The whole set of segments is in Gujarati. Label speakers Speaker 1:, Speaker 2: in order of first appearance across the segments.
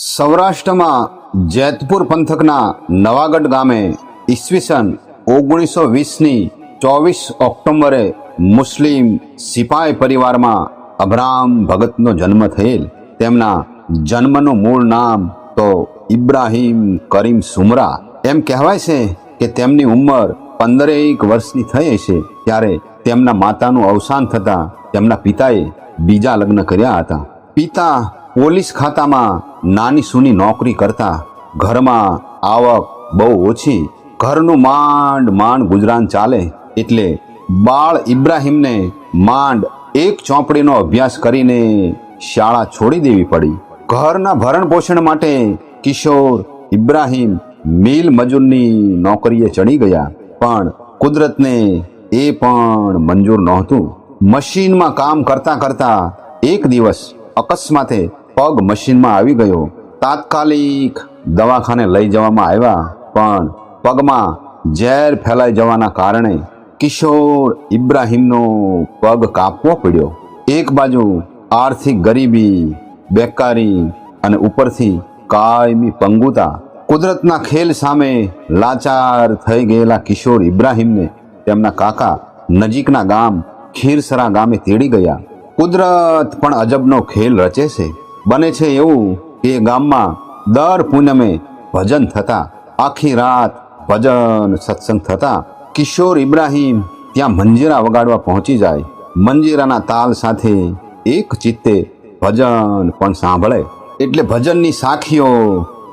Speaker 1: સૌરાષ્ટ્રમાં જેતપુર પંથકના નવાગઢ ગામે ઈસવીસન ઓગણીસો વીસની ચોવીસ ઓક્ટોબરે મુસ્લિમ સિપાઈ પરિવારમાં અબ્રામ ભગતનો જન્મ થયેલ. તેમના જન્મનું મૂળ નામ તો ઇબ્રાહિમ કરીમ સુમરા. એમ કહેવાય છે કે તેમની ઉંમર પંદરેક વર્ષની થઈ છે ત્યારે તેમના માતાનું અવસાન થતાં તેમના પિતાએ બીજા લગ્ન કર્યા હતા. પિતા પોલીસ ખાતામાં નાની સૂની નોકરી કરતા ઘરમાં આવક બહુ ઓછી. ઘરનું માંડ માંડ ગુજરાન ચાલે એટલે બાળ ઇબ્રાહીમને માંડ એક ચોપડીનો અભ્યાસ કરીને શાળા છોડી દેવી પડી. ઘરના ભરણ પોષણ માટે કિશોર ઇબ્રાહિમ મિલ મજૂરની નોકરીએ ચડી ગયા. પણ કુદરતને એ પણ મંજૂર નહોતું. મશીનમાં કામ કરતા કરતા એક દિવસ અકસ્માતે પગ મશીનમાં આવી ગયો. તાત્કાલિક દવાખાને લઈ જવામાં આવ્યા, પણ પગમાં ઝેર ફેલાઈ જવાના કારણે કિશોર ઇબ્રાહિમનો પગ કાપવો પડ્યો. એક બાજુ આર્થિક ગરીબી, બેકારી અને ઉપરથી કાયમી પંગુતા. કુદરતના ખેલ સામે લાચાર થઈ ગયેલા કિશોર ઇબ્રાહીમને તેમના કાકા નજીકના ગામ ખીરસરા ગામે તેડી ગયા. કુદરત પણ અજબનો ખેલ રચે છે. બને છે એવું કે ગામમાં દર પૂનમે ભજન થતા, આખી રાત ભજન સત્સંગ થતા, કિશોર ઇબ્રાહિમ ત્યાં મંજીરા વગાડવા પહોંચી જાય. મંજીરાના તાલ સાથે એક ચિત્તે ભજન પણ સાંભળે. એટલે ભજનની સાખીઓ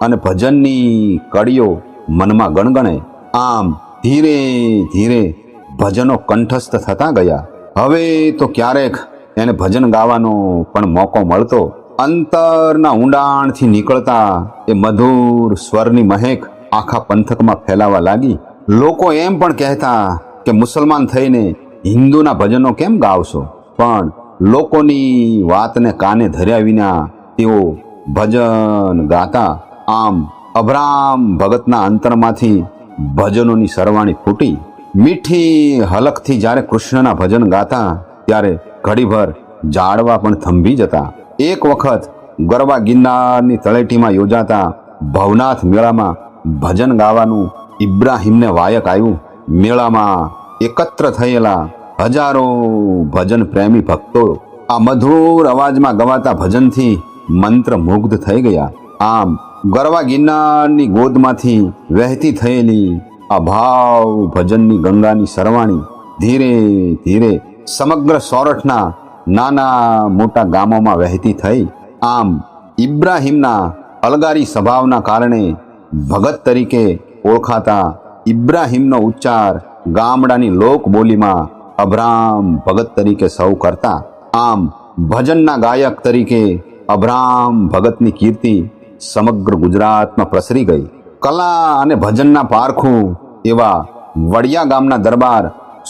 Speaker 1: અને ભજનની કડીઓ મનમાં ગણગણે. આમ ધીરે ધીરે ભજનો કંઠસ્થ થતા ગયા. હવે તો ક્યારેક એને ભજન ગાવાનો પણ મોકો મળતો. અંતરના ઊંડાણથી નીકળતા એ મધુર સ્વરની મહેક આખા પંથકમાં ફેલાવા લાગી. લોકો એમ પણ કહેતા કે મુસલમાન થઈને હિન્દુના ભજનો કેમ ગાવશો? પણ લોકોની વાતને કાને ધર્યા વિના તેઓ ભજન ગાતા. આમ અભરામ ભગતના અંતરમાંથી ભજનોની સરવાણી ફૂટી. મીઠી હલકથી જ્યારે કૃષ્ણના ભજન ગાતા, ત્યારે ઘડીભર જાડવા પણ થંભી જતા. એક વખત ગરબા ગિરનારની તળેટીમાં યોજાતા ભવનાથ મેળામાં ભજન ગાવાનું ઇબ્રાહિમને વાયક આવ્યું મેળામાં એકત્ર થયેલા હજારો ભજન પ્રેમી ભક્તો આ મધુર અવાજમાં ગવાતા ભજનથી મંત્ર મુગ્ધ થઈ ગયા. આમ ગરવા ગિરનારની ગોદમાંથી વહેતી થયેલી આ ભાવ ભજનની ગંગાની સરવાણી ધીરે ધીરે સમગ્ર સોરઠના નાના મોટા ગામોમાં વહેતી થઈ, આમ ઇબ્રાહિમના અલગારી સ્વભાવના કારણે ભગત તરીકે ઓળખાતા ઇબ્રાહિમનો ઉચ્ચાર ગામડાની લોકબોલીમાં અભ્રામ ભગત તરીકે સૌ કરતા, આમ ભજનના ગાયક તરીકે અભરામ ભગતની કીર્તિ સમગ્ર ગુજરાતમાં પ્રસરી ગઈ. કલા અને ભજનના પારખું એવા વડિયા ગામના દરબાર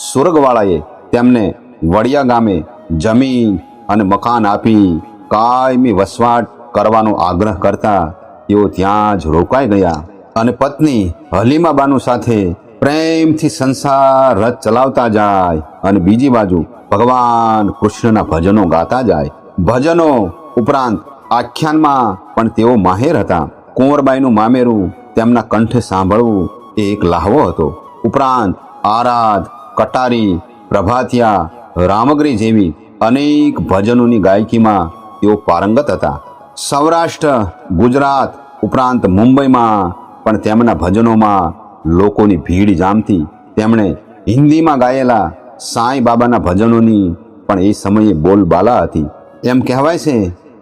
Speaker 1: સુરગવાળાએ તેમને વડિયા ગામે જમીન અને મકાન આપી કાયમી વસવાટ કરવાનો આગ્રહ કરતા તેઓ ત્યાં જ રોકાઈ ગયા અને પત્ની હલીમાબાનુ સાથે પ્રેમથી સંસાર રથ ચલાવતા જાય અને બીજી બાજુ ભગવાન કૃષ્ણના ભજનો ગાતા જાય. ભજનો ઉપરાંત આખ્યાનમાં પણ તેઓ માહેર હતા. કુંવરબાઈનું મામેરું તેમના કંઠે સાંભળવું એ એક લાહવો હતો. ઉપરાંત આરાધ, કટારી, પ્રભાતિયા રામગરી જેવી અનેક ભજનોની ગાયકીમાં તેઓ પારંગત હતા. સૌરાષ્ટ્ર, ગુજરાત ઉપરાંત મુંબઈમાં પણ તેમના ભજનોમાં લોકોની ભીડ જામતી. તેમણે હિન્દીમાં ગાયેલા સાંઈ બાબાના ભજનોની પણ એ સમયે બોલબાલા હતી. એમ કહેવાય છે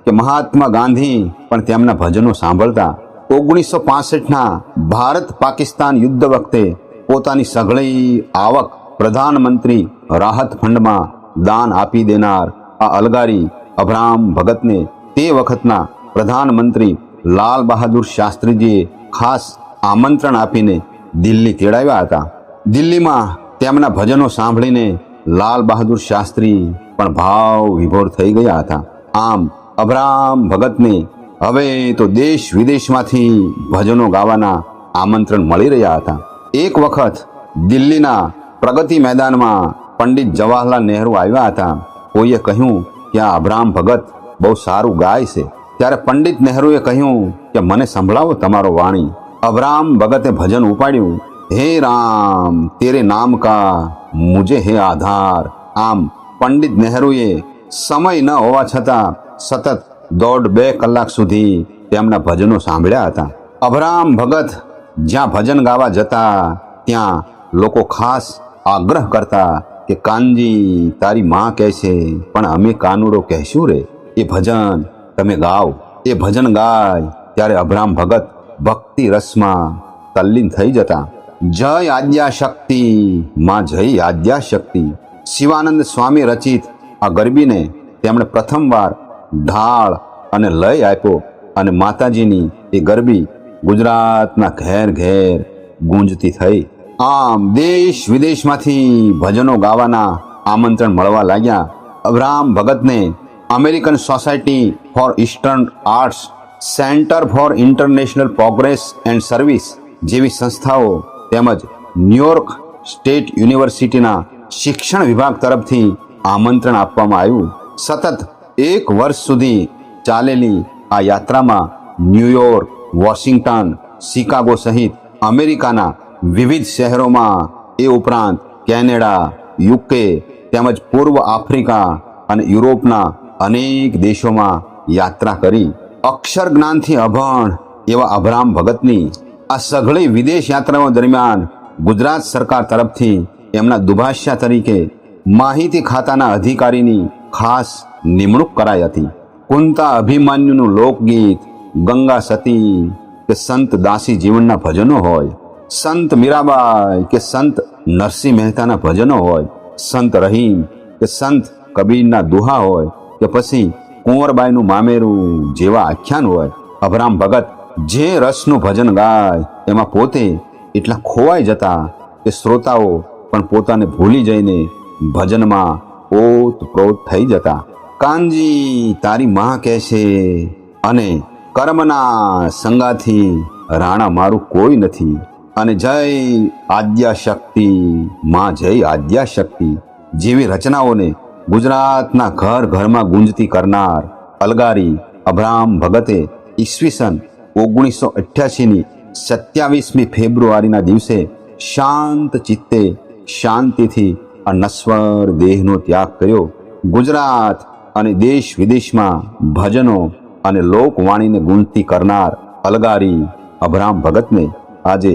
Speaker 1: કે મહાત્મા ગાંધી પણ તેમના ભજનો સાંભળતા ઓગણીસો પાસઠના ભારત પાકિસ્તાન યુદ્ધ વખતે પોતાની સઘળી આવક પ્રધાનમંત્રી રાહત ફંડમાં દાન આપી દેનાર આ અલગારી અભરામ ભગતને તે વખતના પ્રધાનમંત્રી લાલ બહાદુર શાસ્ત્રીજીએ ખાસ આમંત્રણ આપીને દિલ્હી તેડાવ્યા હતા. દિલ્હીમાં તેમના ભજનો સાંભળીને લાલ બહાદુર શાસ્ત્રી પણ ભાવ વિભોર થઈ ગયા હતા. આમ અબ્રામ ભગતને હવે તો દેશ વિદેશમાંથી ભજનો ગાવાના આમંત્રણ મળી રહ્યા હતા. એક વખત દિલ્હીના પ્રગતિ મેદાનમાં પંડિત જવાહરલાલ નહેરુ આવ્યા હતા. કોઈએ કહ્યું કે આ અભરામ ભગત બહુ સારું ગાય છે. ત્યારે પંડિત નહેરુએ કહ્યું કે મને સંભળાવો તમારો વાણી. અભરામ ભગતે ભજન ઉપાડ્યું. હે રામ, તેરે નામ કા મુજે હે આધાર. આમ પંડિત નહેરુએ સમય ન હોવા છતાં સતત દોઢ બે કલાક સુધી તેમના ભજનો સાંભળ્યા હતા. અભરામ ભગત જ્યાં ભજન ગાવા જતા, ત્યાં લોકો ખાસ આગ્રહ કરતા કે, કાનજી, તારી માં કહે છે, પણ અમે કાનુડો કહેશું રે. એ ભજન તમે ગાઓ. એ ભજન ગાય, ત્યારે અભરામ ભગત ભક્તિ રસમાં તલ્લીન થઈ જતા, જય આદ્યા શક્તિ માં જય આદ્યા શક્તિ શિવાનંદ સ્વામી રચિત આ ગરબીને તેમણે પ્રથમવાર ઢાળ અને લય આપ્યો અને માતાજીની એ ગરબી ગુજરાતના ઘેર ઘેર ગુંજતી થઈ. આમ દેશ વિદેશમાંથી ભજનો ગાવાના આમંત્રણ મળવા લાગ્યા. અબ્રાહમ ભગતને American Society for Eastern Arts Centre for International Progress and Service જેવી સંસ્થાઓ તેમજ ન્યુયોર્ક સ્ટેટ યુનિવર્સિટીના શિક્ષણ વિભાગ તરફથી આમંત્રણ આપવામાં આવ્યું. સતત એક વર્ષ સુધી ચાલેલી આ યાત્રામાં ન્યુયોર્ક, વોશિંગ્ટન, શિકાગો સહિત અમેરિકાના વિવિધ શહેરોમાં એ ઉપરાંત કેનેડા, યુકે તેમજ પૂર્વ આફ્રિકા અને યુરોપના અનેક દેશોમાં યાત્રા કરી. અક્ષર જ્ઞાનથી અભણ એવા અભરામ ભગતની આ સઘળી વિદેશ યાત્રાઓ દરમિયાન ગુજરાત સરકાર તરફથી એમના દુભાષ્યા તરીકે માહિતી ખાતાના અધિકારીની ખાસ નિમણૂક કરાઈ હતી. કુંતા અભિમાન્યુનું લોકગીત ગંગા સતી કે સંત દાસી જીવનના ભજનો હોય. સંત મીરાબાઈ કે સંત નરસિંહ મહેતાના ભજનો હોય, સંત રહીમ કે સંત કબીરના દુહા હોય, કે પછી કુંવરબાઈનું મામેરું જેવા આખ્યાન હોય, અભરામ ભગત જે રસનું ભજન ગાય એમાં પોતે એટલા ખોવાઈ જતા કે શ્રોતાઓ પણ પોતાને ભૂલી જઈને ભજનમાં ઓતપ્રોત થઈ જતા. કાનજી, તારી માં કહે છે અને કર્મના સંગાથી રાણા મારું કોઈ નથી. અને જય આદ્યાશક્તિ, માં જય આદ્યાશક્તિ જેવી રચનાઓને ગુજરાતના ઘર ઘરમાં ગુંજતી કરનાર અલગારી અભરામ ભગતે ઈસવીસન ઓગણીસો અઠ્યાસીની સત્યાવીસમી ફેબ્રુઆરીના દિવસે શાંત ચિત્તે શાંતિથી આ નશ્વર દેહનો ત્યાગ કર્યો. ગુજરાત અને દેશ વિદેશમાં ભજનો અને લોકવાણીને ગુંજતી કરનાર અલગારી અભરામ ભગતને આજે